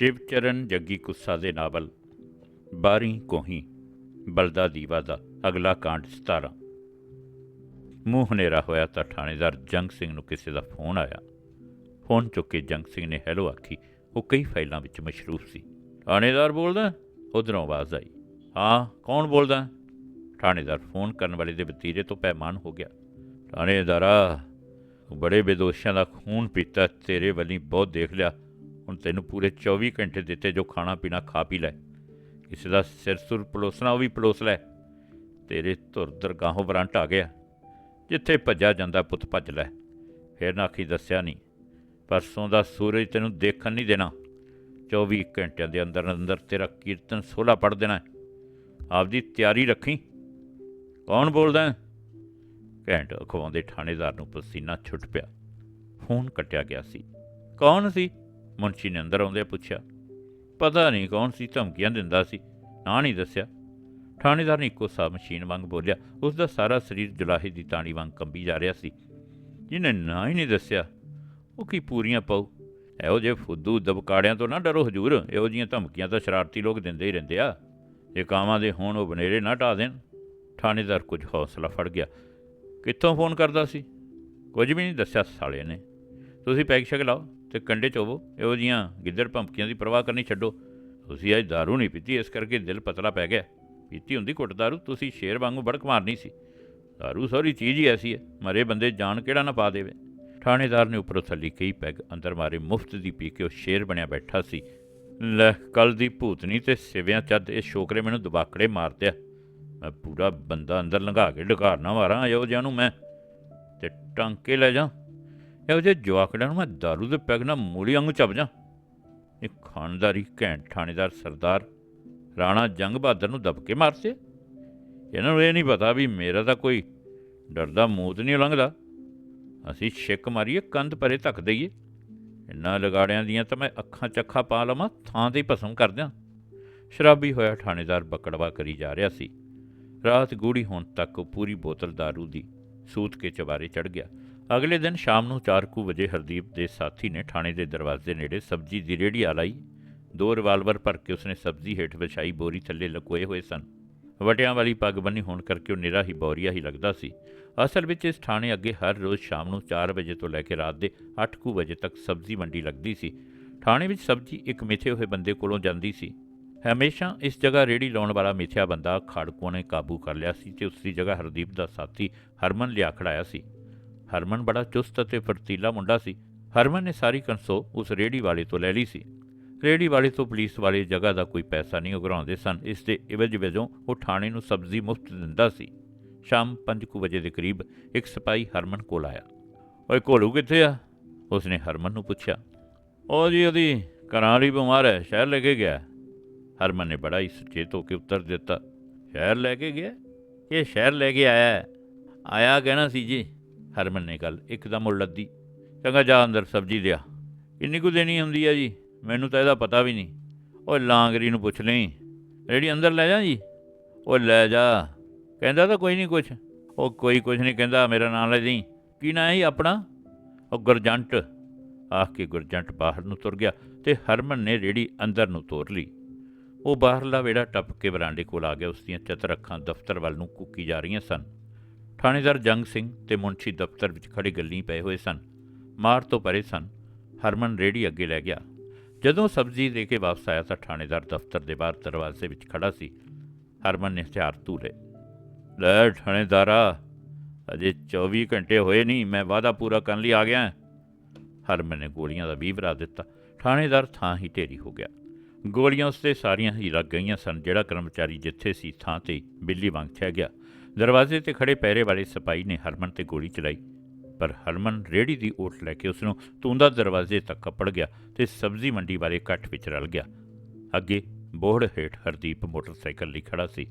ਸ਼ਿਵਚਰਨ ਜੱਗੀ ਕੁੱਸਾ ਦੇ ਨਾਵਲ ਬਾਰੀ ਕੋਹੀ, ਬਲਦਾ ਦੀਵਾ ਦਾ ਅਗਲਾ ਕਾਂਡ 17 ਮੂੰਹ ਹਨੇਰਾ ਹੋਇਆ ਤਾਂ ਥਾਣੇਦਾਰ ਜੰਗ ਸਿੰਘ ਨੂੰ ਕਿਸੇ ਦਾ ਫੋਨ ਆਇਆ। ਫੋਨ ਚੁੱਕ ਕੇ ਜੰਗ ਸਿੰਘ ਨੇ ਹੈਲੋ ਆਖੀ। ਉਹ ਕਈ ਫਾਈਲਾਂ ਵਿੱਚ ਮਸ਼ਰੂਫ ਸੀ। ਥਾਣੇਦਾਰ ਬੋਲਦਾ, ਉਧਰੋਂ ਆਵਾਜ਼ ਆਈ। ਹਾਂ, ਕੌਣ ਬੋਲਦਾ? ਥਾਣੇਦਾਰ ਫੋਨ ਕਰਨ ਵਾਲੇ ਦੇ ਵਤੀਰੇ ਤੋਂ ਪੈਮਾਨ ਹੋ ਗਿਆ। ਥਾਣੇਦਾਰਾ ਤੂੰ ਬੜੇ ਬੇਦੋਸ਼ਾਂ ਦਾ ਖੂਨ ਪੀਤਾ, ਤੇਰੇ ਵੱਲੀ ਬਹੁਤ ਦੇਖ ਲਿਆ। ਹੁਣ ਤੈਨੂੰ ਪੂਰੇ 24 ਘੰਟੇ ਦਿੱਤੇ ਜੋ ਖਾਣਾ ਪੀਣਾ ਖਾ ਪੀ ਲੈ। ਕਿਸੇ ਦਾ ਸਿਰ ਸੁਰ ਪਲੋਸਣਾ ਉਹ ਵੀ ਪਲੋਸ ਲੈ। ਤੇਰੇ ਧੁਰ ਦਰਗਾਹੋਂ ਵਰੰਟ ਆ ਗਿਆ। ਜਿੱਥੇ ਭੱਜਾ ਜਾਂਦਾ ਪੁੱਤ ਭੱਜ ਲੈ। ਫੇਰ ਨਾ ਆਖੀ ਦੱਸਿਆ ਨਹੀਂ। ਪਰਸੋਂ ਦਾ ਸੂਰਜ ਤੈਨੂੰ ਦੇਖਣ ਨਹੀਂ ਦੇਣਾ। 24 ਘੰਟਿਆਂ ਦੇ ਅੰਦਰ ਅੰਦਰ ਤੇਰਾ ਕੀਰਤਨ ਸੋਲਾ ਪੜ ਦੇਣਾ ਆਪਦੀ ਤਿਆਰੀ ਰੱਖੀ। ਕੌਣ ਬੋਲਦਾ ਘੈਂਟ ਅਖਵਾਉਂਦੇ ਥਾਣੇਦਾਰ ਨੂੰ ਪਸੀਨਾ ਛੁੱਟ ਪਿਆ। ਫੋਨ ਕੱਟਿਆ ਗਿਆ ਸੀ। ਕੌਣ ਸੀ? ਮੁਨਸ਼ੀ ਨੇ ਅੰਦਰ ਆਉਂਦੇ ਪੁੱਛਿਆ, ਪਤਾ ਨਹੀਂ ਕੌਣ ਸੀ? ਧਮਕੀਆਂ ਦਿੰਦਾ ਸੀ। ਨਾ ਨਹੀਂ ਦੱਸਿਆ। ਥਾਣੇਦਾਰ ਨੇ ਇੱਕੋ ਸਾਹ ਮਸ਼ੀਨ ਵਾਂਗ ਬੋਲਿਆ, ਉਸ ਦਾ ਸਾਰਾ ਸਰੀਰ ਜੁਲਾਹੇ ਦੀ ਤਾਣੀ ਵਾਂਗ ਕੰਬੀ ਜਾ ਰਿਹਾ ਸੀ। ਜਿਹਨੇ ਨਾ ਹੀ ਨਹੀਂ ਦੱਸਿਆ, ਉਹ ਕੀ ਪੂਰੀਆਂ ਪਾਉ ਇਹੋ ਜਿਹੇ ਫੁੱਦੂ ਦਬਕਾੜਿਆਂ ਤੋਂ ਨਾ ਡਰੋ ਹਜੂਰ। ਇਹੋ ਜੀਆਂ ਧਮਕੀਆਂ ਤਾਂ ਸ਼ਰਾਰਤੀ ਲੋਕ ਦਿੰਦੇ ਹੀ ਰਹਿੰਦੇ ਆ। ਜੇ ਕਾਵਾਂ ਦੇ ਹੋਣ, ਉਹ ਬਨੇਰੇ ਨਾ ਢਾ ਦੇਣ। ਥਾਣੇਦਾਰ ਕੁਝ ਹੌਸਲਾ ਫੜ ਗਿਆ। ਕਿੱਥੋਂ ਫੋਨ ਕਰਦਾ ਸੀ? ਕੁਝ ਵੀ ਨਹੀਂ ਦੱਸਿਆ ਸਾਲੇ ਨੇ। ਤੁਸੀਂ ਪੈਗ ਸ਼ਕ ਲਾਓ। ਤੇ ਕੰਡੇ ਚ ਹੋਵੋ ਇਹੋ ਜੀਆਂ ਗਿੱਦੜ ਭੰਪਕੀਆਂ ਦੀ ਪਰਵਾਹ ਕਰਨੀ ਛੱਡੋ ਤੁਸੀਂ ਅੱਜ दारू ਨਹੀਂ ਪੀਤੀ ਇਸ ਕਰਕੇ ਦਿਲ ਪਤਲਾ ਪੈ ਗਿਆ ਪੀਤੀ ਹੁੰਦੀ ਘੁੱਟ दारू ਤੁਸੀਂ ਸ਼ੇਰ ਵਾਂਗੂ ਬੜਕ ਮਾਰਨੀ ਸੀ दारू ਸਾਰੀ ਚੀਜ਼ ਹੀ ਐਸੀ ਹੈ ਮਰੇ ਬੰਦੇ ਜਾਨ ਕਿਹੜਾ ਨਾ ਪਾ ਦੇਵੇ ਥਾਣੇਦਾਰ ਨੇ ਉੱਪਰੋਂ ਥੱਲੀ ਕਈ ਪੈਗ ਅੰਦਰ ਮਾਰੇ ਮੁਫਤ ਦੀ ਪੀ ਕੇ ਉਹ ਸ਼ੇਰ ਬਣਿਆ ਬੈਠਾ ਸੀ ਲੈ ਕੱਲ ਦੀ ਭੂਤਨੀ ਤੇ ਸਿਵਿਆਂ ਚੱਦ ਇਹ ਸ਼ੋਕਰੇ ਮੈਨੂੰ ਦਬਾਕੜੇ ਮਾਰਦਿਆ ਮੈਂ ਪੂਰਾ ਬੰਦਾ ਅੰਦਰ ਲੰਘਾ ਕੇ ਢਕਾਰ ਨਾ ਮਾਰਾਂ ਇਹੋ ਜਿਹਾ ਨੂੰ ਮੈਂ ਤੇ ਟਾਂਕੇ ਲੈ ਜਾ ਇਹੋ ਜਿਹੇ ਜਵਾਕੜਿਆਂ ਨੂੰ ਮੈਂ ਦਾਰੂ ਦੇ ਪੈਗ ਨਾਲ ਮੂਲੀ ਵਾਂਗੂ ਚੱਬ ਜਾ। ਇਹ ਖਾਨਦਾਰੀ ਘੈਂਟ ਥਾਣੇਦਾਰ ਸਰਦਾਰ ਰਾਣਾ ਜੰਗ ਬਹਾਦਰ ਨੂੰ ਦਬਕੇ ਮਾਰਦੇ ਇਹਨਾਂ ਨੂੰ ਇਹ ਨਹੀਂ ਪਤਾ ਵੀ ਮੇਰਾ ਤਾਂ ਕੋਈ ਡਰਦਾ ਮੂਤ ਨਹੀਂ ਲੰਘਦਾ। ਅਸੀਂ ਛਿੱਕ ਮਾਰੀਏ, ਕੰਧ ਪਰੇ ਧੱਕ ਦਈਏ। ਇੰਨਾ ਲਗਾੜਿਆਂ ਦੀਆਂ ਤਾਂ ਮੈਂ ਅੱਖਾਂ ਚੱਖਾ ਪਾ ਲਵਾਂ, ਥਾਂ ਤੇ ਹੀ ਭਸਮ ਕਰ ਦਿਆਂ। ਸ਼ਰਾਬੀ ਹੋਇਆ ਥਾਣੇਦਾਰ ਬਕੜਵਾ ਕਰੀ ਜਾ ਰਿਹਾ ਸੀ। ਰਾਤ ਗੂੜੀ ਹੋਣ ਤੱਕ ਉਹ ਪੂਰੀ ਬੋਤਲ दारू ਦੀ ਸੂਤ ਕੇ ਚਵਾਰੇ ਚੜ ਗਿਆ। ਅਗਲੇ ਦਿਨ ਸ਼ਾਮ ਨੂੰ 4:00 ਵਜੇ ਹਰਦੀਪ ਦੇ ਸਾਥੀ ਨੇ ਥਾਣੇ ਦੇ ਦਰਵਾਜ਼ੇ ਨੇੜੇ ਸਬਜ਼ੀ ਦੀ ਰੇਹੜੀ ਆ ਲਾਈ ਦੋ ਰਿਵਾਲਵਰ ਭਰ ਕੇ ਉਸਨੇ ਸਬਜ਼ੀ ਹੇਠ ਵਿਛਾਈ ਬੋਰੀ ਥੱਲੇ ਲਕੋਏ ਹੋਏ ਸਨ। ਵਟਿਆਂ ਵਾਲੀ ਪੱਗ ਬੰਨੀ ਹੋਣ ਕਰਕੇ ਉਹ ਨਿਰਾ ਹੀ ਬੌਰੀਆ ਹੀ ਲੱਗਦਾ ਸੀ। ਅਸਲ ਵਿੱਚ ਇਸ ਥਾਣੇ ਅੱਗੇ ਹਰ ਰੋਜ਼ ਸ਼ਾਮ ਨੂੰ 4 ਵਜੇ ਤੋਂ ਲੈ ਕੇ ਰਾਤ ਦੇ 8:00 ਵਜੇ ਤੱਕ ਸਬਜ਼ੀ ਮੰਡੀ ਲੱਗਦੀ ਸੀ। ਥਾਣੇ ਵਿੱਚ ਸਬਜ਼ੀ ਇੱਕ ਮਿੱਥੇ ਹੋਏ ਬੰਦੇ ਕੋਲੋਂ ਜਾਂਦੀ ਸੀ। ਹਮੇਸ਼ਾ ਇਸ ਜਗ੍ਹਾ ਰੇੜੀ ਲਾਉਣ ਵਾਲਾ ਮਿੱਥਿਆ ਬੰਦਾ ਖਾੜਕੂਆਂ ਨੇ ਕਾਬੂ ਕਰ ਲਿਆ ਸੀ ਤੇ ਉਸ ਦੀ ਜਗ੍ਹਾ ਹਰਦੀਪ ਦਾ ਸਾਥੀ ਹਰਮਨ ਲਿਆ ਖੜਾਇਆ ਸੀ। ਹਰਮਨ ਬੜਾ ਚੁਸਤ ਅਤੇ ਫਰਤੀਲਾ ਮੁੰਡਾ ਸੀ। ਹਰਮਨ ਨੇ ਸਾਰੀ ਕੰਸੋ ਉਸ ਰੇੜੀ ਵਾਲੇ ਤੋਂ ਲੈ ਲਈ ਸੀ। ਰੇੜੀ ਵਾਲੇ ਤੋਂ ਪੁਲਿਸ ਵਾਲੇ ਜਗ੍ਹਾ ਦਾ ਕੋਈ ਪੈਸਾ ਨਹੀਂ ਉਗਰਾਉਂਦੇ ਸਨ। ਇਸ ਦੇ ਇਵਜ ਵਜੋਂ ਉਹ ਥਾਣੇ ਨੂੰ ਸਬਜ਼ੀ ਮੁਫਤ ਦਿੰਦਾ ਸੀ। ਸ਼ਾਮ 5:00 ਵਜੇ ਦੇ ਕਰੀਬ ਇੱਕ ਸਿਪਾਹੀ ਹਰਮਨ ਕੋਲ ਆਇਆ। ਓਏ ਕੋਲੂ ਕਿੱਥੇ ਆ? ਉਸਨੇ ਹਰਮਨ ਨੂੰ ਪੁੱਛਿਆ। ਉਹ ਜੀ ਉਹਦੀ ਘਰਾਂ ਵਾਲੀ ਬਿਮਾਰ ਹੈ, ਸ਼ਹਿਰ ਲੈ ਕੇ ਗਿਆ ਹਰਮਨ ਨੇ ਬੜਾ ਹੀ ਸੁਚੇਤ ਹੋ ਕੇ ਉੱਤਰ ਦਿੱਤਾ। ਸ਼ਹਿਰ ਲੈ ਕੇ ਗਿਆ? ਇਹ ਸ਼ਹਿਰ ਲੈ ਕੇ ਆਇਆ ਆਇਆ ਕਹਿਣਾ ਸੀ ਜੀ? ਹਰਮਨ ਨੇ ਗੱਲ ਇੱਕਦਮ ਉਲੱਦੀ ਚੰਗਾ ਜਾ ਅੰਦਰ, ਸਬਜ਼ੀ ਲਿਆ। ਇੰਨੀ ਕੁ ਦੇਣੀ ਹੁੰਦੀ ਆ ਜੀ? ਮੈਨੂੰ ਤਾਂ ਇਹਦਾ ਪਤਾ ਵੀ ਨਹੀਂ। ਓਏ ਲਾਂਗਰੀ ਨੂੰ ਪੁੱਛ ਲਈ। ਰੇੜੀ ਅੰਦਰ ਲੈ ਜਾ ਜੀ। ਓਏ ਲੈ ਜਾ। ਕਹਿੰਦਾ ਤਾਂ ਕੋਈ ਨਹੀਂ ਕੁਛ। ਉਹ ਕੋਈ ਕੁਛ ਨਹੀਂ ਕਹਿੰਦਾ, ਮੇਰਾ ਨਾਂ ਲੈ ਜੀ ਕੀ ਨਾਂ ਹੈ ਜੀ ਆਪਣਾ? ਉਹ ਗੁਰਜੰਟ। ਆਖ ਕੇ ਗੁਰਜੰਟ ਬਾਹਰ ਨੂੰ ਤੁਰ ਗਿਆ ਤੇ ਹਰਮਨ ਨੇ ਰੇੜੀ ਅੰਦਰ ਨੂੰ ਤੋਰ ਲਈ। ਉਹ ਬਾਹਰਲਾ ਵੇੜਾ ਟੱਪ ਕੇ ਬਰਾਂਡੇ ਕੋਲ ਆ ਗਿਆ। ਉਸ ਦੀਆਂ ਚਤਰ ਅੱਖਾਂ ਦਫ਼ਤਰ ਵੱਲ ਨੂੰ ਕੁੱਕੀ ਜਾ ਰਹੀਆਂ ਸਨ। ਥਾਣੇਦਾਰ ਜੰਗ ਸਿੰਘ ਤੇ ਮੁੰਸ਼ੀ ਦਫ਼ਤਰ ਵਿੱਚ ਖੜੇ ਗੱਲੀ ਪਏ ਹੋਏ ਸਨ। ਮਾਰ ਤੋਂ ਪਰੇ ਸਨ। ਹਰਮਨ ਰੇੜੀ ਅੱਗੇ ਲੈ ਗਿਆ। ਜਦੋਂ ਸਬਜ਼ੀ ਦੇ ਕੇ ਵਾਪਸ ਆਇਆ ਤਾਂ ਥਾਣੇਦਾਰ ਦਫ਼ਤਰ ਦੇ ਬਾਹਰ ਦਰਵਾਜ਼ੇ ਵਿੱਚ ਖੜਾ ਸੀ। ਹਰਮਨ ਨੇ ਹਥਿਆਰ ਧੂਲੇ। ਲੈ ਥਾਣੇਦਾਰਾ, ਅਜੇ 24 ਘੰਟੇ ਹੋਏ ਨਹੀਂ, ਮੈਂ ਵਾਅਦਾ ਪੂਰਾ ਕਰਨ ਲਈ ਆ ਗਿਆ ਹਰਮਨ ਨੇ ਗੋਲੀਆਂ ਦਾ ਵੀਹ ਭਰਾ ਦਿੱਤਾ। ਥਾਣੇਦਾਰ ਥਾਂ ਹੀ ਢੇਰੀ ਹੋ ਗਿਆ। ਗੋਲੀਆਂ ਉਸ ਤੇ ਸਾਰੀਆਂ ਹੀ ਲੱਗ ਗਈਆਂ ਸਨ, ਜਿਹੜਾ ਕਰਮਚਾਰੀ ਜਿੱਥੇ ਸੀ ਥਾਂ ਤੇ ਬਿੱਲੀ ਵਾਂਗ ਛਹਿ ਗਿਆ। ਦਰਵਾਜ਼ੇ ਤੇ ਖੜੇ ਪਹਿਰੇ ਵਾਲੇ ਸਿਪਾਹੀ ਨੇ ਹਰਮਨ ਤੇ ਗੋਲੀ ਚਲਾਈ, ਪਰ ਹਰਮਨ ਰੇੜੀ ਦੀ ਓਟ ਲੈ ਕੇ ਉਸ ਨੂੰ ਤੂੰਦਾ ਦਰਵਾਜ਼ੇ ਤੱਕ ਕੱਪੜ ਗਿਆ ਤੇ ਸਬਜ਼ੀ ਮੰਡੀ ਵਾਲੇ ਇਕੱਠ ਵਿੱਚ ਰਲ ਗਿਆ। ਅੱਗੇ ਬੋਹੜ ਹੇਠ ਹਰਦੀਪ ਮੋਟਰਸਾਈਕਲ ਲਈ ਖੜਾ ਸੀ।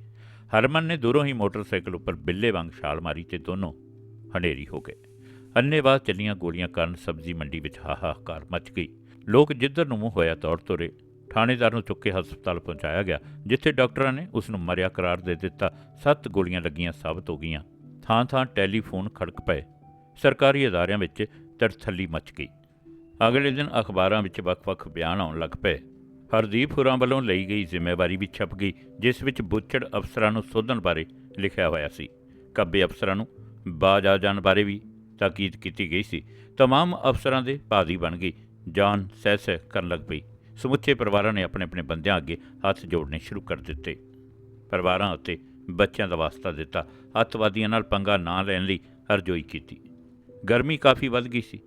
ਹਰਮਨ ਨੇ ਦੂਰੋਂ ਹੀ ਮੋਟਰਸਾਈਕਲ ਉੱਪਰ ਬਿੱਲੇ ਵਾਂਗ ਛਾਲ ਮਾਰੀ ਤੇ ਦੋਨੋਂ ਹਨੇਰੀ ਹੋ ਗਏ। ਅੰਨੇਵਾਹ ਚੱਲੀਆਂ ਗੋਲੀਆਂ ਕਾਰਨ ਸਬਜ਼ੀ ਮੰਡੀ ਵਿੱਚ ਹਾਹਾਕਾਰ ਮਚ ਗਈ। ਲੋਕ ਜਿੱਧਰ ਨੂੰ ਮੂੰਹ ਹੋਇਆ ਦੌੜ ਤੁਰੇ। ਥਾਣੇਦਾਰ ਨੂੰ ਚੁੱਕ ਕੇ ਹਸਪਤਾਲ ਪਹੁੰਚਾਇਆ ਗਿਆ ਜਿੱਥੇ ਡਾਕਟਰਾਂ ਨੇ ਉਸ ਨੂੰ ਮਰਿਆ ਕਰਾਰ ਦੇ ਦਿੱਤਾ ਸੱਤ ਗੋਲੀਆਂ ਲੱਗੀਆਂ ਸਾਬਤ ਹੋ ਗਈਆਂ ਥਾਂ ਥਾਂ ਟੈਲੀਫੋਨ ਖੜਕ ਪਏ ਸਰਕਾਰੀ ਅਦਾਰਿਆਂ ਵਿੱਚ ਤਰਥੱਲੀ ਮਚ ਗਈ ਅਗਲੇ ਦਿਨ ਅਖਬਾਰਾਂ ਵਿੱਚ ਵੱਖ-ਵੱਖ ਬਿਆਨ ਆਉਣ ਲੱਗ ਪਏ ਹਰਦੀਪ ਹੁਰਾਂ ਵੱਲੋਂ ਲਈ ਗਈ ਜ਼ਿੰਮੇਵਾਰੀ ਵੀ ਛਪ ਗਈ ਜਿਸ ਵਿੱਚ ਬੁੱਚੜ ਅਫਸਰਾਂ ਨੂੰ ਸੋਧਣ ਬਾਰੇ ਲਿਖਿਆ ਹੋਇਆ ਸੀ ਕੱਬੇ ਅਫਸਰਾਂ ਨੂੰ ਬਾਜ ਆ ਜਾਣ ਬਾਰੇ ਵੀ ਤਾਕੀਦ ਕੀਤੀ ਗਈ ਸੀ तमाम ਅਫਸਰਾਂ ਦੇ ਭਾਦੀ ਬਣ ਗਈ ਜਾਨ ਸਹਿ ਸਹਿ ਕਰਨ ਲੱਗ ਪਈ ਸਮੁੱਚੇ ਪਰਿਵਾਰਾਂ ਨੇ ਆਪਣੇ ਆਪਣੇ ਬੰਦਿਆਂ ਅੱਗੇ ਹੱਥ ਜੋੜਨੇ ਸ਼ੁਰੂ ਕਰ ਦਿੱਤੇ। ਪਰਿਵਾਰਾਂ ਅਤੇ ਬੱਚਿਆਂ ਦਾ ਵਾਸਤਾ ਦਿੱਤਾ। ਅੱਤਵਾਦੀਆਂ ਨਾਲ ਪੰਗਾ ਨਾ ਲੈਣ ਲਈ ਹਰਜੋਈ ਕੀਤੀ। ਗਰਮੀ ਕਾਫੀ ਵੱਧ ਗਈ ਸੀ।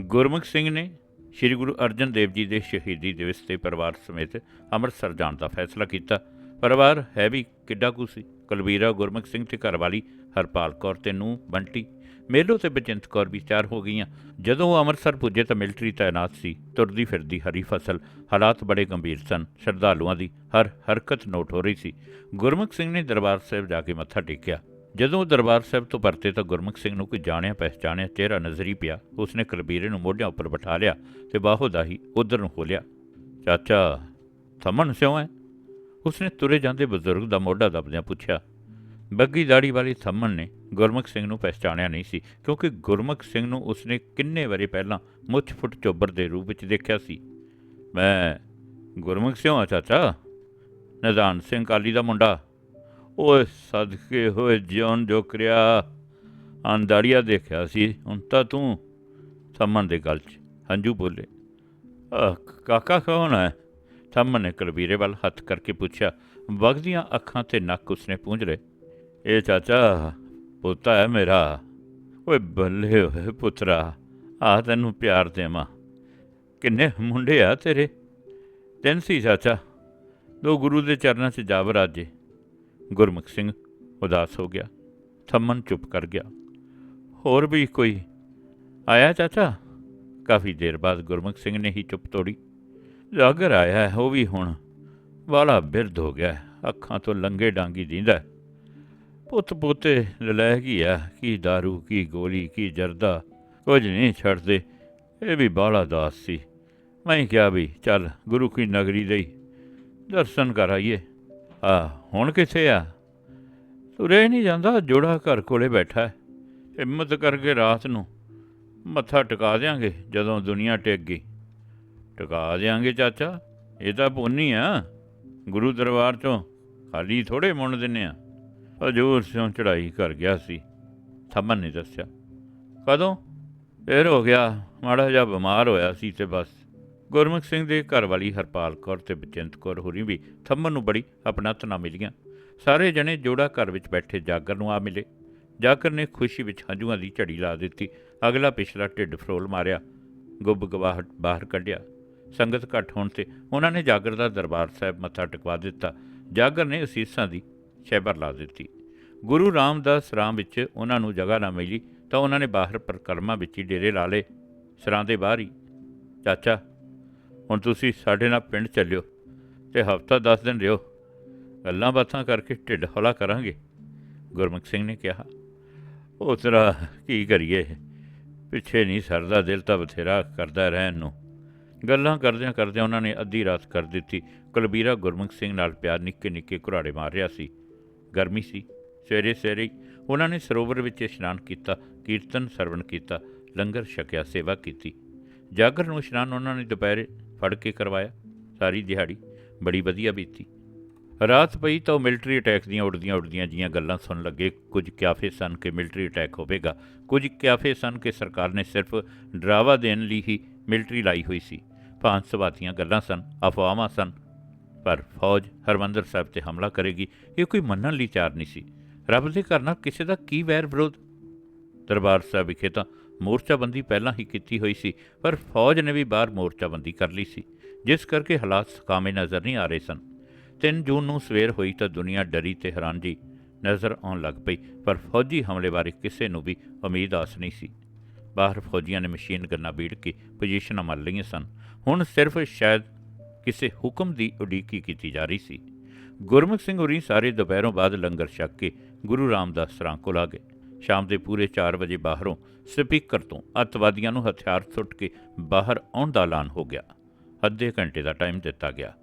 ਗੁਰਮੁਖ ਸਿੰਘ ਨੇ ਸ੍ਰੀ ਗੁਰੂ ਅਰਜਨ ਦੇਵ ਜੀ ਦੇ ਸ਼ਹੀਦੀ ਦਿਵਸ ਤੇ ਪਰਿਵਾਰ ਸਮੇਤ ਅੰਮ੍ਰਿਤਸਰ ਜਾਣ ਦਾ ਫੈਸਲਾ ਕੀਤਾ। ਪਰਿਵਾਰ ਹੈ ਵੀ ਕਿੱਡਾ ਕੁ ਸੀ। ਕੁਲਵੀਰਾ ਗੁਰਮੁਖ ਸਿੰਘ ਤੇ ਘਰਵਾਲੀ ਹਰਪਾਲ ਕੌਰ ਤੇ ਨੂੰ ਬੰਟੀ ਮੇਲੋ ਤੇ ਬਚਿੰਤ ਕੌਰ ਵੀ ਚਾਰ ਹੋ ਗਈਆਂ। ਜਦੋਂ ਉਹ ਅੰਮ੍ਰਿਤਸਰ ਪੁੱਜੇ ਤਾਂ ਮਿਲਟਰੀ ਤਾਇਨਾਤ ਸੀ। ਤੁਰਦੀ ਫਿਰਦੀ ਹਰੀ ਫਸਲ। ਹਾਲਾਤ ਬੜੇ ਗੰਭੀਰ ਸਨ। ਸ਼ਰਧਾਲੂਆਂ ਦੀ ਹਰ ਹਰਕਤ ਨੋਟ ਹੋ ਰਹੀ ਸੀ। ਗੁਰਮੁਖ ਸਿੰਘ ਨੇ ਦਰਬਾਰ ਸਾਹਿਬ ਜਾ ਕੇ ਮੱਥਾ ਟੇਕਿਆ। ਜਦੋਂ ਉਹ ਦਰਬਾਰ ਸਾਹਿਬ ਤੋਂ ਪਰਤੇ ਤਾਂ ਗੁਰਮੁਖ ਸਿੰਘ ਨੂੰ ਕੋਈ ਜਾਣਿਆ ਪਹਿਚਾਣਿਆ ਚਿਹਰਾ ਨਜ਼ਰੀ ਪਿਆ। ਉਸਨੇ ਕਰਬੀਰੇ ਨੂੰ ਮੋਢਿਆਂ ਉੱਪਰ ਬਿਠਾ ਲਿਆ ਤੇ ਬਾਹੋ ਦਾ ਹੀ ਉਧਰ ਨੂੰ ਖੋਲਿਆ ਚਾਚਾ, ਥਮਣ ਸਿਉਂ ਹੈ ਉਸਨੇ ਤੁਰੇ ਜਾਂਦੇ ਬਜ਼ੁਰਗ ਦਾ ਮੋਢਾ ਦੱਬਦਿਆਂ ਪੁੱਛਿਆ ਬੱਗੀ ਦਾੜੀ ਵਾਲੀ ਥੰਮਨ ਨੇ ਗੁਰਮੁਖ ਸਿੰਘ ਨੂੰ ਪਹਿਚਾਣਿਆ ਨਹੀਂ ਸੀ ਕਿਉਂਕਿ ਗੁਰਮੁਖ ਸਿੰਘ ਨੂੰ ਉਸਨੇ ਕਿੰਨੇ ਵਾਰੀ ਪਹਿਲਾਂ ਮੁੱਛ ਫੁੱਟ ਚੋਬਰ ਦੇ ਰੂਪ ਵਿੱਚ ਦੇਖਿਆ ਸੀ। ਮੈਂ ਗੁਰਮੁਖ ਸਿੰਘ ਆ ਚਾਚਾ। ਨਜ਼ਾਨ ਸਿੰਘ ਕਾਲੀ ਦਾ ਮੁੰਡਾ। ਓਏ ਸਦਕੇ ਹੋਏ ਜਿਉਣ ਜੋ ਕਰਿਆ ਅੰਦਾੜੀਆ ਦੇਖਿਆ ਸੀ ਹੁਣ ਤਾਂ ਤੂੰ ਥੰਮਨ ਦੇ ਗਲ 'ਚ ਹੰਝੂ ਬੋਲੇ। "ਆਹ, ਕਾਕਾ ਕੌਣ ਹੈ? ਥੰਮਨ ਨੇ ਕਲਬੀਰੇ ਵੱਲ ਹੱਥ ਕਰਕੇ ਪੁੱਛਿਆ। ਵਗਦੀਆਂ ਅੱਖਾਂ ਤੇ ਨੱਕ ਉਸਨੇ ਪੂੰਝ ਲਏ। ਇਹ ਚਾਚਾ ਪੁੱਤਾ ਹੈ ਮੇਰਾ। ਓਏ ਬੱਲੇ ਹੋਏ ਪੁੱਤਰਾ ਆ ਤੈਨੂੰ ਪਿਆਰ ਦੇਵਾਂ। ਕਿੰਨੇ ਮੁੰਡੇ ਆ ਤੇਰੇ। ਤਿੰਨ ਸੀ ਚਾਚਾ। ਦੋ ਗੁਰੂ ਦੇ ਚਰਨਾਂ 'ਚ ਜਾ ਵਰਾਜੇ ਗੁਰਮੁਖ ਸਿੰਘ ਉਦਾਸ ਹੋ ਗਿਆ। ਥੰਮਨ ਚੁੱਪ ਕਰ ਗਿਆ। ਹੋਰ ਵੀ ਕੋਈ ਆਇਆ ਚਾਚਾ? ਕਾਫੀ ਦੇਰ ਬਾਅਦ ਗੁਰਮੁਖ ਸਿੰਘ ਨੇ ਹੀ ਚੁੱਪ ਤੋੜੀ। ਜਾਗਰ ਆਇਆ ਉਹ ਵੀ ਹੁਣ ਵਾਲਾ ਬਿਰਧ ਹੋ ਗਿਆ ਅੱਖਾਂ ਤੋਂ ਲੰਗੇ ਡਾਂਗੀ ਦਿੰਦਾ ਪੁੱਤ ਪੋਤੇ ਲਲੈ ਕੀ ਆ, ਕੀ दारू, ਕੀ ਗੋਲੀ, ਕੀ ਜਰਦਾ, ਕੁਝ ਨਹੀਂ ਛੱਡਦੇ। ਇਹ ਵੀ ਬਾਲਾ ਦਾਸ ਸੀ। ਮੈਂ ਕਿਹਾ ਵੀ ਚੱਲ ਗੁਰੂ ਕੀ ਨਗਰੀ ਲਈ ਦਰਸ਼ਨ ਕਰ ਆਈਏ। ਆ ਹੁਣ ਕਿੱਥੇ ਆ? ਤੁਰੇ ਨਹੀਂ ਜਾਂਦਾ, ਜੋੜਾ ਘਰ ਕੋਲੇ ਬੈਠਾ ਹਿੰਮਤ ਕਰਕੇ ਰਾਤ ਨੂੰ ਮੱਥਾ ਟਿਕਾ ਦਿਆਂਗੇ, ਜਦੋਂ ਦੁਨੀਆ ਟਿਕ ਗਈ। ਟਿਕਾ ਦਿਆਂਗੇ ਚਾਚਾ, ਇਹ ਤਾਂ ਪੁੰਨੀ ਆ। ਗੁਰੂ ਦਰਬਾਰ ਚੋਂ ਖਾਲੀ ਥੋੜੇ ਮੁੰਨ ਦਿੰਨੇ ਆ। ਹਜੂਰ ਸਿਉਂ ਚੜਾਈ ਕਰ ਗਿਆ ਸੀ। ਥਮਨ ਨੇ ਦੱਸਿਆ। ਕਦੋਂ? ਫੇਰ ਹੋ ਗਿਆ। ਮਾੜਾ ਜਿਹਾ ਬਿਮਾਰ ਹੋਇਆ ਸੀ ਤੇ ਬਸ। ਗੁਰਮੁਖ ਸਿੰਘ ਦੇ ਘਰ ਵਾਲੀ ਹਰਪਾਲ ਕੌਰ ਤੇ ਬਚਿੰਤ ਕੌਰ ਹੋਰੀ ਵੀ ਥੰਮਨ ਨੂੰ ਬੜੀ ਆਪਣਤ ਨਾਲ ਮਿਲੀਆਂ। ਸਾਰੇ ਜਣੇ ਜੋੜਾ ਘਰ ਵਿੱਚ ਬੈਠੇ ਜਾਗਰ ਨੂੰ ਆ ਮਿਲੇ। ਜਾਗਰ ਨੇ ਖੁਸ਼ੀ ਵਿੱਚ ਹੰਝੂਆਂ ਦੀ ਝੜੀ ਲਾ ਦਿੱਤੀ। ਅਗਲਾ ਪਿਛਲਾ ਢਿੱਡ ਫਰੋਲ ਮਾਰਿਆ। ਗੁੱਬ ਗਵਾਹਟ ਬਾਹਰ ਕੱਢਿਆ। ਸੰਗਤ ਘੱਟ ਹੋਣ ਤੇ ਉਹਨਾਂ ਨੇ ਜਾਗਰ ਦਾ ਦਰਬਾਰ ਸਾਹਿਬ ਮੱਥਾ ਟਿਕਵਾ ਦਿੱਤਾ। ਜਾਗਰ ਨੇ ਅਸੀਸਾਂ ਦੀ ਸ਼ੈਬਰ ਲਾ ਦਿੱਤੀ। ਗੁਰੂ ਰਾਮਦਾਸ ਰਾਮ ਵਿੱਚ ਉਹਨਾਂ ਨੂੰ ਜਗ੍ਹਾ ਨਾ ਮਿਲੀ ਤਾਂ ਉਹਨਾਂ ਨੇ ਬਾਹਰ ਪਰਕਰਮਾ ਵਿੱਚ ਹੀ ਡੇਰੇ ਲਾ ਲਏ, ਸਰਾਂ ਦੇ ਬਾਹਰ ਹੀ। ਚਾਚਾ, ਹੁਣ ਤੁਸੀਂ ਸਾਡੇ ਨਾਲ ਪਿੰਡ ਚੱਲਿਓ ਤੇ ਹਫਤਾ 10 ਦਿਨ ਰਿਓ ਗੱਲਾਂ ਬਾਤਾਂ ਕਰਕੇ ਢਿੱਡ ਹੌਲਾ ਕਰਾਂਗੇ, ਗੁਰਮੁਖ ਸਿੰਘ ਨੇ ਕਿਹਾ। ਉਹ ਤਰਾ ਕੀ ਕਰੀਏ? ਪਿੱਛੇ ਨਹੀਂ ਸਰਦਾ, ਦਿਲ ਤਾਂ ਬਥੇਰਾ ਕਰਦਾ ਰਹਿਣ ਨੂੰ। ਗੱਲਾਂ ਕਰਦਿਆਂ ਕਰਦਿਆਂ ਉਹਨਾਂ ਨੇ ਅੱਧੀ ਰਾਤ ਕਰ ਦਿੱਤੀ। ਕੁਲਬੀਰਾ ਗੁਰਮੁਖ ਸਿੰਘ ਨਾਲ ਪਿਆਰ ਨਿੱਕੇ ਨਿੱਕੇ ਘੁਰਾੜੇ ਮਾਰ ਰਿਹਾ ਸੀ। ਗਰਮੀ ਸੀ, ਸਵੇਰੇ ਸਵੇਰੇ ਉਹਨਾਂ ਨੇ ਸਰੋਵਰ ਵਿੱਚ ਇਸ਼ਨਾਨ ਕੀਤਾ, ਕੀਰਤਨ ਸਰਵਣ ਕੀਤਾ, ਲੰਗਰ ਛਕਿਆ, ਸੇਵਾ ਕੀਤੀ। ਜਾਗਰ ਨੂੰ ਇਸ਼ਨਾਨ ਉਹਨਾਂ ਨੇ ਦੁਪਹਿਰੇ ਫੜ ਕੇ ਕਰਵਾਇਆ, ਸਾਰੀ ਦਿਹਾੜੀ ਬੜੀ ਵਧੀਆ ਬੀਤੀ। ਰਾਤ ਪਈ ਤਾਂ ਉਹ ਮਿਲਟਰੀ ਅਟੈਕ ਦੀਆਂ ਉੜਦੀਆਂ ਉੜਦੀਆਂ ਜੀਆਂ ਗੱਲਾਂ ਸੁਣ ਲੱਗੇ, ਕੁਝ ਕਿਆਫੇ ਸਨ ਕਿ ਮਿਲਟਰੀ ਅਟੈਕ ਹੋਵੇਗਾ, ਕੁਝ ਕਿਆਫੇ ਸਨ ਕਿ ਸਰਕਾਰ ਨੇ ਸਿਰਫ ਡਰਾਵਾ ਦੇਣ ਲਈ ਹੀ ਮਿਲਟਰੀ ਲਾਈ ਹੋਈ ਸੀ। ਭਾਂਤ ਸਵਾਤੀਆਂ ਗੱਲਾਂ ਸਨ, ਅਫਵਾਹਾਂ ਸਨ ਪਰ ਫੌਜ ਹਰਮੰਦਰ ਸਾਹਿਬ ਤੇ ਹਮਲਾ ਕਰੇਗੀ, ਇਹ ਕੋਈ ਮੰਨਣ ਲਈ ਤਿਆਰ ਨਹੀਂ ਸੀ। ਰੱਬ ਦੇ ਘਰ ਨਾਲ ਕਿਸੇ ਦਾ ਕੀ ਵੈਰ ਵਿਰੋਧ? ਦਰਬਾਰ ਸਾਹਿਬ ਵਿਖੇ ਤਾਂ ਮੋਰਚਾਬੰਦੀ ਪਹਿਲਾਂ ਹੀ ਕੀਤੀ ਹੋਈ ਸੀ, ਪਰ ਫੌਜ ਨੇ ਵੀ ਬਾਹਰ ਮੋਰਚਾਬੰਦੀ ਕਰ ਲਈ ਸੀ, ਜਿਸ ਕਰਕੇ ਹਾਲਾਤ ਸਕਾਮੇ ਨਜ਼ਰ ਨਹੀਂ ਆ ਰਹੇ ਸਨ। 3 ਜੂਨ ਨੂੰ ਸਵੇਰ ਹੋਈ ਤਾਂ ਦੁਨੀਆ ਡਰੀ ਤੇ ਹੈਰਾਨ ਜੀ ਨਜ਼ਰ ਆਉਣ ਲੱਗ ਪਈ, ਪਰ ਫੌਜੀ ਹਮਲੇ ਬਾਰੇ ਕਿਸੇ ਨੂੰ ਵੀ ਉਮੀਦ ਆਸ ਨਹੀਂ ਸੀ। ਬਾਹਰ ਫੌਜੀਆਂ ਨੇ ਮਸ਼ੀਨ ਗੰਨਾ ਬੀੜ ਕੇ ਪੋਜੀਸ਼ਨਾਂ ਮੰਨ ਲਈਆਂ ਸਨ। ਹੁਣ ਸਿਰਫ ਸ਼ਾਇਦ ਕਿਸੇ ਹੁਕਮ ਦੀ ਉਡੀਕੀ ਕੀਤੀ ਜਾ ਰਹੀ ਸੀ। ਗੁਰਮੁਖ ਸਿੰਘ ਹੋਰੀ ਸਾਰੇ ਦੁਪਹਿਰੋਂ ਬਾਅਦ ਲੰਗਰ ਛਕ ਕੇ ਗੁਰੂ ਰਾਮਦਾਸ ਸਰਾਂ ਕੋਲ ਆ ਗਏ। ਸ਼ਾਮ ਦੇ ਪੂਰੇ 4 ਵਜੇ ਬਾਹਰੋਂ ਸਪੀਕਰ ਤੋਂ ਅੱਤਵਾਦੀਆਂ ਨੂੰ ਹਥਿਆਰ ਸੁੱਟ ਕੇ ਬਾਹਰ ਆਉਣ ਦਾ ਐਲਾਨ ਹੋ ਗਿਆ। ਅੱਧੇ ਘੰਟੇ ਦਾ ਟਾਈਮ ਦਿੱਤਾ ਗਿਆ।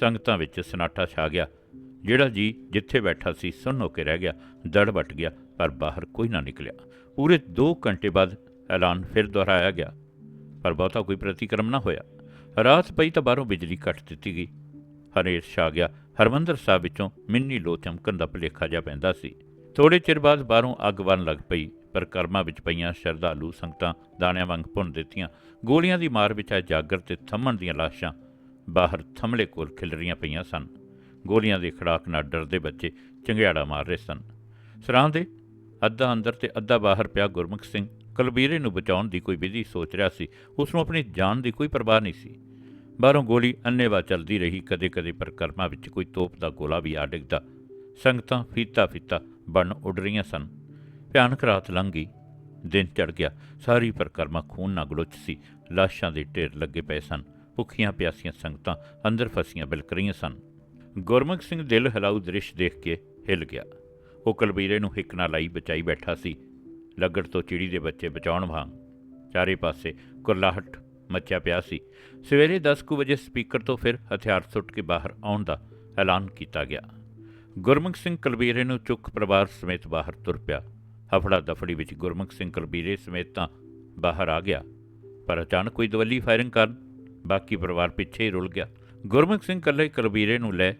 ਸੰਗਤਾਂ ਵਿੱਚ ਸਨਾਟਾ ਛਾ ਗਿਆ। ਜਿਹੜਾ ਜੀ ਜਿੱਥੇ ਬੈਠਾ ਸੀ ਸੁੰਨ ਹੋ ਕੇ ਰਹਿ ਗਿਆ, ਦੜ ਵੱਟ ਗਿਆ, ਪਰ ਬਾਹਰ ਕੋਈ ਨਾ ਨਿਕਲਿਆ। ਪੂਰੇ 2 ਘੰਟੇ ਬਾਅਦ ਐਲਾਨ ਫਿਰ ਦੁਹਰਾਇਆ ਗਿਆ। ਪਰ ਬਹੁਤਾ ਕੋਈ ਪ੍ਰਤੀਕਰਮ ਨਾ ਹੋਇਆ। ਰਾਤ ਪਈ ਤਾਂ ਬਾਹਰੋਂ ਬਿਜਲੀ ਕੱਟ ਦਿੱਤੀ ਗਈ। ਹਨੇਰ ਛਾ ਗਿਆ। ਹਰਮੰਦਰ ਸਾਹਿਬ ਵਿੱਚੋਂ ਮਿੰਨੀ ਲੋ ਚਮਕਣ ਦਾ ਭੁਲੇਖਾ ਜਿਹਾ ਪੈਂਦਾ ਸੀ। ਥੋੜੇ ਚਿਰ ਬਾਅਦ ਬਾਹਰੋਂ ਅੱਗ ਵਰਨ ਲੱਗ ਪਈ, ਪਰ ਕਰਮਾਂ ਵਿੱਚ ਪਈਆਂ ਸ਼ਰਧਾਲੂ ਸੰਗਤਾਂ ਦਾਣਿਆਂ ਵਾਂਗ ਭੁੰਨ ਦਿੱਤੀਆਂ। ਗੋਲੀਆਂ ਦੀ ਮਾਰ ਵਿੱਚ ਆ ਜਾਗਰ ਤੇ ਥੰਮਣ ਦੀਆਂ ਲਾਸ਼ਾਂ ਬਾਹਰ ਥੰਮਲੇ ਕੋਲ ਖਿਲ ਰਹੀਆਂ ਪਈਆਂ ਸਨ। ਗੋਲੀਆਂ ਦੇ ਖੜਾਕ ਨਾਲ ਡਰਦੇ ਬੱਚੇ ਚੰਗਿਆੜਾ ਮਾਰ ਰਹੇ ਸਨ। ਸਰਾਂ ਦੇ ਅੱਧਾ ਅੰਦਰ ਤੇ ਅੱਧਾ ਬਾਹਰ ਪਿਆ ਗੁਰਮੁਖ ਸਿੰਘ। ਕਲਬੀਰੇ ਨੂੰ ਬਚਾਉਣ ਦੀ ਕੋਈ ਵਿਧੀ ਸੋਚ ਰਿਹਾ ਸੀ। ਉਸ ਨੂੰ ਆਪਣੀ ਜਾਨ ਦੀ ਕੋਈ ਪਰਵਾਹ ਨਹੀਂ ਸੀ। ਬਾਹਰੋਂ ਗੋਲੀ ਅੰਨੇਵਾ ਚੱਲਦੀ ਰਹੀ। ਕਦੇ-ਕਦੇ ਪਰਕਰਮਾ ਵਿੱਚ ਕੋਈ ਤੋਪ ਦਾ ਗੋਲਾ ਵੀ ਆ ਡਿੱਗਦਾ। ਸੰਗਤਾਂ ਫੀਤਾ ਫੀਤਾ ਬਣ ਉੱਡ ਰਹੀਆਂ ਸਨ। ਭਿਆਨਕ ਰਾਤ ਲੰਘ ਗਈ। ਦਿਨ ਚੜ ਗਿਆ। ਸਾਰੀ ਪਰਕਰਮਾ ਖੂਨ ਨਾਲ ਗਲੁੱਚ ਸੀ। ਲਾਸ਼ਾਂ ਦੇ ਢੇਰ ਲੱਗੇ ਪਏ ਸਨ। ਭੁੱਖੀਆਂ ਪਿਆਸੀਆਂ ਸੰਗਤਾਂ ਅੰਦਰ ਫਸੀਆਂ ਬਿਲਕ ਰਹੀਆਂ ਸਨ। ਗੁਰਮੁਖ ਸਿੰਘ ਦਿਲ ਹਿਲਾਊ ਦ੍ਰਿਸ਼ ਦੇਖ ਕੇ ਹਿੱਲ ਗਿਆ। ਉਹ ਕਲਬੀਰੇ ਨੂੰ ਹਿੱਕ ਨਾਲ ਲਾਈ ਬਚਾਈ ਬੈਠਾ ਸੀ। ਲੱਗੜ ਤੋਂ ਚਿੜੀ ਦੇ ਬੱਚੇ ਬਚਾਉਣ ਵਾਂਗ ਚਾਰੇ ਪਾਸੇ ਕੁਰਲਾਹਟ ਮੱਚਿਆ ਪਿਆ ਸੀ। ਸਵੇਰੇ 10 ਕੁ ਵਜੇ ਸਪੀਕਰ ਤੋਂ ਫਿਰ ਹਥਿਆਰ ਸੁੱਟ ਕੇ ਬਾਹਰ ਆਉਣ ਦਾ ਐਲਾਨ ਕੀਤਾ ਗਿਆ। ਗੁਰਮੁਖ ਸਿੰਘ ਕਲਬੀਰੇ ਨੂੰ ਚੁੱਕ ਪਰਿਵਾਰ ਸਮੇਤ ਬਾਹਰ ਤੁਰ ਪਿਆ। ਹਫੜਾ ਦਫੜੀ ਵਿੱਚ ਗੁਰਮੁਖ ਸਿੰਘ ਕਲਬੀਰੇ ਸਮੇਤ ਤਾਂ ਬਾਹਰ ਆ ਗਿਆ, ਪਰ ਅਚਾਨਕ ਕੋਈ ਦਵੱਲੀ ਫਾਇਰਿੰਗ ਕਰਨ ਬਾਕੀ ਪਰਿਵਾਰ ਪਿੱਛੇ ਹੀ ਰੁਲ ਗਿਆ। ਗੁਰਮੁਖ ਸਿੰਘ ਕੱਲੇ ਕਲਬੀਰੇ ਨੂੰ ਲੈ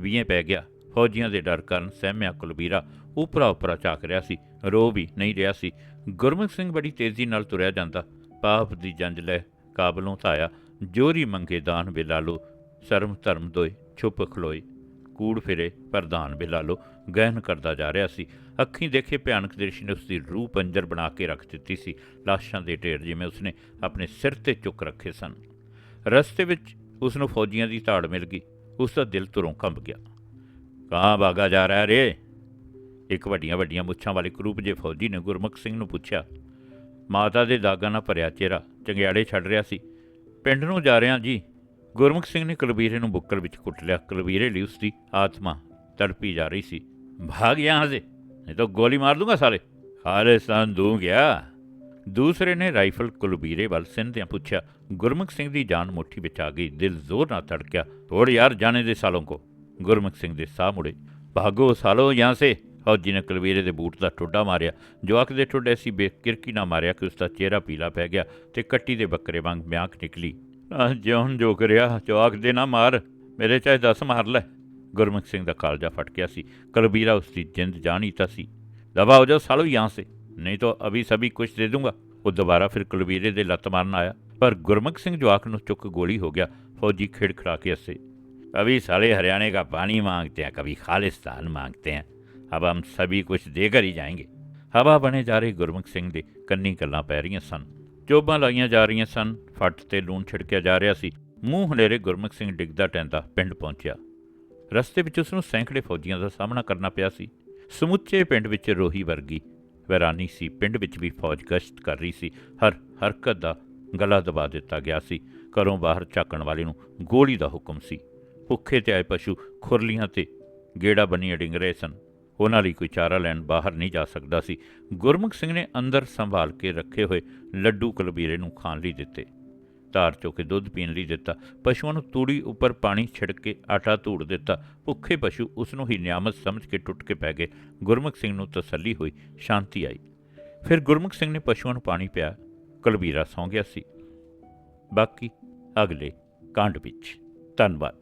ਵੀਏ ਪੈ ਗਿਆ। ਫੌਜੀਆਂ ਦੇ ਡਰ ਕਾਰਨ ਸਹਿਮਿਆ ਕੁਲਬੀਰਾ ਉਪਰਾ ਉਪਰਾ ਝਾਕ ਰਿਹਾ ਸੀ। ਰੋ ਵੀ ਨਹੀਂ ਰਿਹਾ ਸੀ। ਗੁਰਮੁਖ ਸਿੰਘ ਬੜੀ ਤੇਜ਼ੀ ਨਾਲ ਤੁਰਿਆ ਜਾਂਦਾ। ਪਾਪ ਦੀ ਜੰਜ ਲੈ ਕਾਬਲੋਂ ਧਾਇਆ, ਜੋਰੀ ਮੰਗੇ ਦਾਨ ਬਿਲਾਲੋ ਸ਼ਰਮ ਧਰਮ ਦੋਏ ਛੁਪ ਖਲੋਏ। ਕੂੜ ਫਿਰੇ ਪ੍ਰਧਾਨ ਬਿਲਾਲੋ ਗਹਿਨ ਕਰਦਾ ਜਾ ਰਿਹਾ ਸੀ। ਅੱਖੀਂ ਦੇਖੇ ਭਿਆਨਕ ਦ੍ਰਿਸ਼ ਨੇ ਉਸ ਦੀ ਰੂਹ ਪੰਜਰ ਬਣਾ ਕੇ ਰੱਖ ਦਿੱਤੀ ਸੀ। ਲਾਸ਼ਾਂ ਦੇ ਢੇਰ ਜਿਵੇਂ ਉਸਨੇ ਆਪਣੇ ਸਿਰ ਤੇ ਚੁੱਕ ਰੱਖੇ ਸਨ। ਰਸਤੇ ਵਿੱਚ ਉਸ ਨੂੰ ਫੌਜੀਆਂ ਦੀ ਧਾੜ ਮਿਲ ਗਈ। ਉਸ ਦਾ ਦਿਲ ਤੁਰੋਂ ਕੰਬ ਗਿਆ। ਕਾਂ ਭਾਗਾ ਜਾ ਰਿਹਾ ਰੇ? ਇੱਕ ਵੱਡੀਆਂ ਵੱਡੀਆਂ ਮੁੱਛਾਂ ਵਾਲੇ ਕਰੂਪ ਜੇ ਫੌਜੀ ਨੇ ਗੁਰਮੁਖ ਸਿੰਘ ਨੂੰ ਪੁੱਛਿਆ, ਮਾਤਾ ਦੇ ਦਾਗਾਂ ਨਾਲ ਭਰਿਆ ਚਿਹਰਾ, ਚੰਗਿਆੜੇ ਛੱਡ ਰਿਹਾ ਸੀ। ਪਿੰਡ ਨੂੰ ਜਾ ਰਿਹਾ ਜੀ। ਗੁਰਮੁਖ ਸਿੰਘ ਨੇ ਕੁਲਬੀਰੇ ਨੂੰ ਬੁੱਕਲ ਵਿੱਚ ਕੁੱਟ ਲਿਆ। ਕੁਲਬੀਰੇ ਲਈ ਉਸ ਦੀ ਆਤਮਾ ਤੜਪੀ ਜਾ ਰਹੀ ਸੀ। ਭਾਗ ਯਹਾਂ ਸੇ ਨਹੀਂ ਤਾਂ ਗੋਲੀ ਮਾਰ ਦੂੰਗਾ ਸਾਲੇ ਖਾਲਿਸਤਾਨ ਦੂੰ ਗਿਆ? ਦੂਸਰੇ ਨੇ ਰਾਈਫਲ ਕੁਲਬੀਰੇ ਵੱਲ ਸਿੰਧਿਆਂ ਪੁੱਛਿਆ। ਗੁਰਮੁਖ ਸਿੰਘ ਦੀ ਜਾਨ ਮੁੱਠੀ ਵਿੱਚ ਆ ਗਈ। ਦਿਲ ਜ਼ੋਰ ਨਾਲ ਧੜਕਿਆ। ਤੋੜ ਯਾਰ ਜਾਣੇ ਦੇ ਸਾਲੋਂ ਕੋ। ਗੁਰਮੁਖ ਸਿੰਘ ਦੇ ਸਾਹ ਮੁੜੇ। ਭਾਗੋ ਸਾਲੋ ਯਹਾਂ ਸੇ? ਫੌਜੀ ਨੇ ਕਲਵੇਰੇ ਦੇ ਬੂਟ ਦਾ ਟੋਡਾ ਮਾਰਿਆ। ਜਵਾਕ ਦੇ ਟੋਡੇ ਸੀ ਬੇਕਿਰਕੀ ਨਾ ਮਾਰਿਆ ਕਿ ਉਸ ਦਾ ਚਿਹਰਾ ਪੀਲਾ ਪੈ ਗਿਆ ਤੇ ਕੱਟੀ ਦੇ ਬੱਕਰੇ ਵਾਂਗ ਮਿਆਂਕ ਨਿਕਲੀ। ਜਿਉਂ ਜੋ ਕਰਿਆ ਜਵਾਕ ਦੇ ਨਾ ਮਾਰ। ਮੇਰੇ ਚਾਹੇ 10 ਮਾਰ ਲੈ। ਗੁਰਮੁਖ ਸਿੰਘ ਦਾ ਕਾਲਜਾ ਫਟ ਗਿਆ ਸੀ। ਕਲਬੀਰਾ ਉਸ ਦੀ ਜਿੰਦ ਜਾਣੀ ਤਾਂ ਸੀ। ਦਬਾ ਹੋ ਜਾ ਸਾਲੋ ਯਹਾਂ ਸੇ। ਨਹੀਂ ਤਾਂ ਅਭੀ ਸਭੀ ਕੁਛ ਦੇ ਦੂੰਗਾ। ਉਹ ਦੁਬਾਰਾ ਫਿਰ ਕੁਲਵੀਰੇ ਦੇ ਲੱਤ ਮਾਰਨ ਆਇਆ। ਪਰ ਗੁਰਮੁਖ ਸਿੰਘ ਜਵਾਕ ਨੂੰ ਚੁੱਕ ਗੋਲੀ ਹੋ ਗਿਆ। ਫੌਜੀ ਖਿੜਖੜਾ ਕੇ ਹੱਸੇ। ਅਭੀ ਸਾਲੇ ਹਰਿਆਣੇ ਦਾ ਪਾਣੀ ਮੰਗਤੇ ਆ, ਕਭੀ ਖਾਲਿਸਤਾਨ ਮੰਗਤੇ ਆ। अब हम सभी कुछ देकर ही जाएंगे ਹਵਾ ਬਣੇ ਜਾ ਰਹੇ ਗੁਰਮੁਖ ਸਿੰਘ ਦੇ ਕੰਨੀ ਗੱਲਾਂ ਪੈ ਰਹੀਆਂ ਸਨ ਚੋਬਾਂ ਲਾਈਆਂ ਜਾ ਰਹੀਆਂ ਸਨ ਫੱਟ ਤੇ ਲੂਣ ਛਿੜਕਿਆ ਜਾ ਰਿਹਾ ਸੀ ਮੂੰਹ ਹਨੇਰੇ ਗੁਰਮੁਖ ਸਿੰਘ ਡਿੱਗਦਾ ਟੈਂਦਾ ਪਿੰਡ ਪਹੁੰਚਿਆ ਰਸਤੇ ਵਿੱਚ ਉਸ ਨੂੰ ਸੈਂਕੜੇ ਫੌਜੀਆਂ ਦਾ ਸਾਹਮਣਾ ਕਰਨਾ ਪਿਆ ਸੀ ਸਮੁੱਚੇ ਪਿੰਡ ਵਿੱਚ ਰੋਹੀ ਵਰਗੀ ਵੈਰਾਨੀ ਸੀ ਪਿੰਡ ਵਿੱਚ ਵੀ ਫੌਜ ਗਸ਼ਤ ਕਰ ਰਹੀ ਸੀ ਹਰ ਹਰਕਤ ਦਾ ਗਲਾ ਦਬਾ ਦਿੱਤਾ ਗਿਆ ਸੀ ਘਰੋਂ ਬਾਹਰ ਝਾਕਣ ਵਾਲੇ ਨੂੰ ਗੋਲੀ ਦਾ ਹੁਕਮ ਸੀ ਭੁੱਖੇ ਤੇ ਆਏ ਪਸ਼ੂ ਖੁਰਲੀਆਂ ਤੇ ਗੇੜਾ ਬੰਨੀ ਡਿੰਗ ਰਹੇ ਸਨ ਉਹਨਾਂ ਲਈ ਕੋਈ ਚਾਰਾ ਲੈਣ ਬਾਹਰ ਨਹੀਂ ਜਾ ਸਕਦਾ ਸੀ। ਗੁਰਮੁਖ ਸਿੰਘ ਨੇ ਅੰਦਰ ਸੰਭਾਲ ਕੇ ਰੱਖੇ ਹੋਏ ਲੱਡੂ ਕਲਬੀਰੇ ਨੂੰ ਖਾਣ ਲਈ ਦਿੱਤੇ। ਧਾਰ ਚੋ ਕੇ ਦੁੱਧ ਪੀਣ ਲਈ ਦਿੱਤਾ। ਪਸ਼ੂਆਂ ਨੂੰ ਤੂੜੀ ਉੱਪਰ ਪਾਣੀ ਛਿੜਕ ਕੇ ਆਟਾ ਧੂੜ ਦਿੱਤਾ। ਭੁੱਖੇ ਪਸ਼ੂ ਉਸ ਨੂੰ ਹੀ ਨਿਆਮਤ ਸਮਝ ਕੇ ਟੁੱਟ ਕੇ ਪੈ ਗਏ। ਗੁਰਮੁਖ ਸਿੰਘ ਨੂੰ ਤਸੱਲੀ ਹੋਈ, ਸ਼ਾਂਤੀ ਆਈ। ਫਿਰ ਗੁਰਮੁਖ ਸਿੰਘ ਨੇ ਪਸ਼ੂਆਂ ਨੂੰ ਪਾਣੀ ਪਿਆ, ਕਲਬੀਰਾ ਸੌਂ ਗਿਆ ਸੀ। ਬਾਕੀ ਅਗਲੇ ਕਾਂਡ ਵਿੱਚ। ਧੰਨਵਾਦ।